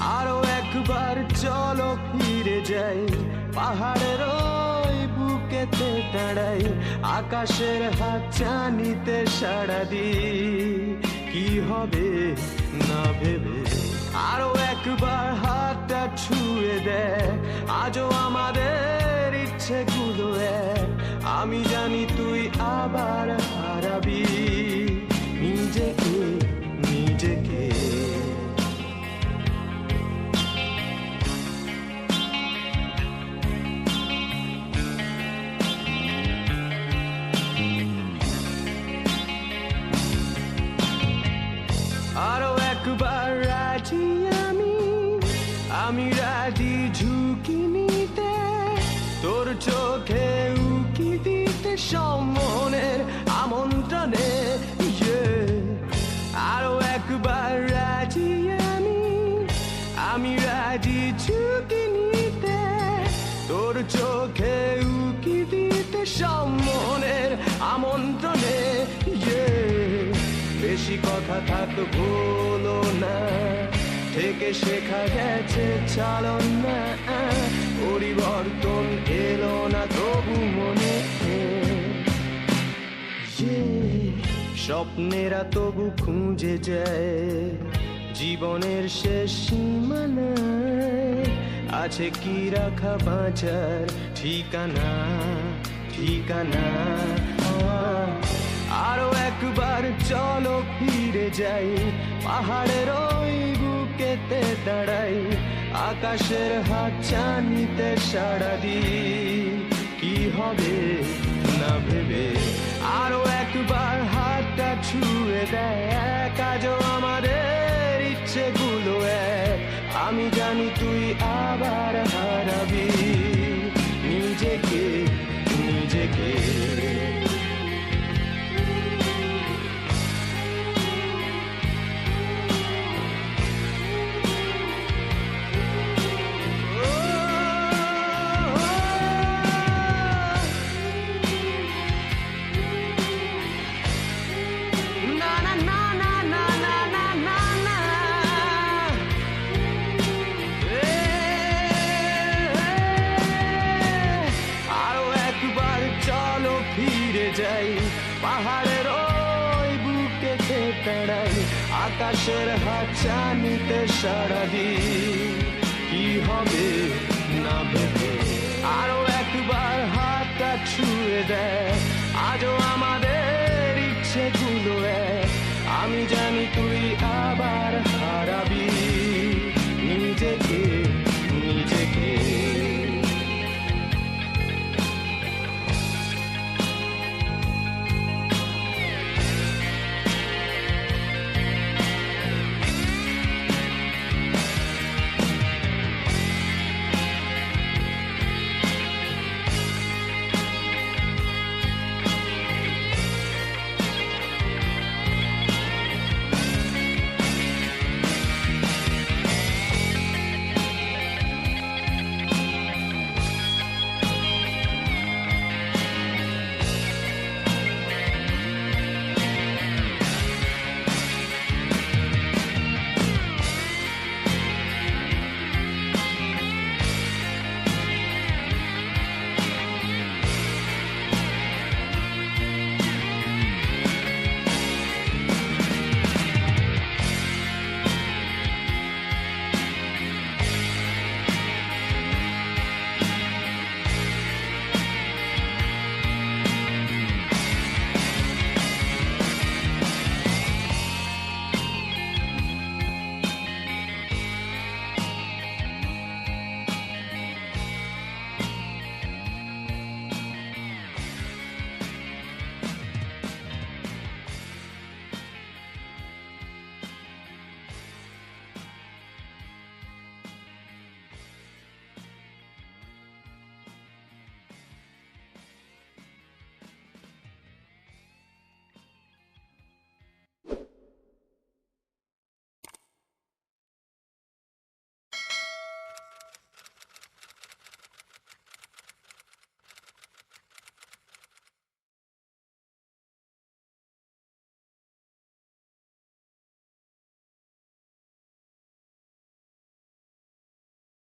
আরও একবার চলো ফিরে যাই। পাহাড়ের ওই বুকেতে দাঁড়াই, আকাশের হাত চানিতে সাড়া দি কি হবে না ভেবে? আরও একবার হাতটা ছুঁয়ে দে আজও আমাদের ইচ্ছেগুলো এক। আমি জানি তুই আবার হারাবি। ঝুঁকি নিতে, তোর চোখে উকি দিতে সম্মনের আমন্ত্রণে yeah. আরও একবার রাজি আমি আমি রাজি ঝুঁকি নিতে, তোর চোখে উকি দিতে সম্মনের আমন্ত্রণে yeah. বেশি কথা থাক, ভুলো না থেকে শেখা গেছে চালন না, পরিবর্তন এলো না তবু মনে। স্বপ্নেরা তবু খুঁজে যায়, জীবনের শেষ সীমানায়। আছে কি রাখা বাঁচার ঠিকানা ঠিকানা? আরও একবার চলো ফিরে যাই পাহাড়ের বুকেতে দাঁড়াই, আকাশের হাত চানিতে সাড়া দি কি হবে না ভেবে আরও একবার হাতটা ছুঁয়ে দেয়। আকাশের হাচানিতে সারাদি কি হবে না ভেবে? আরও একবার হাতটা ছুঁয়ে দেয় আজও আমাদের ইচ্ছেগুলো এক। আমি জানি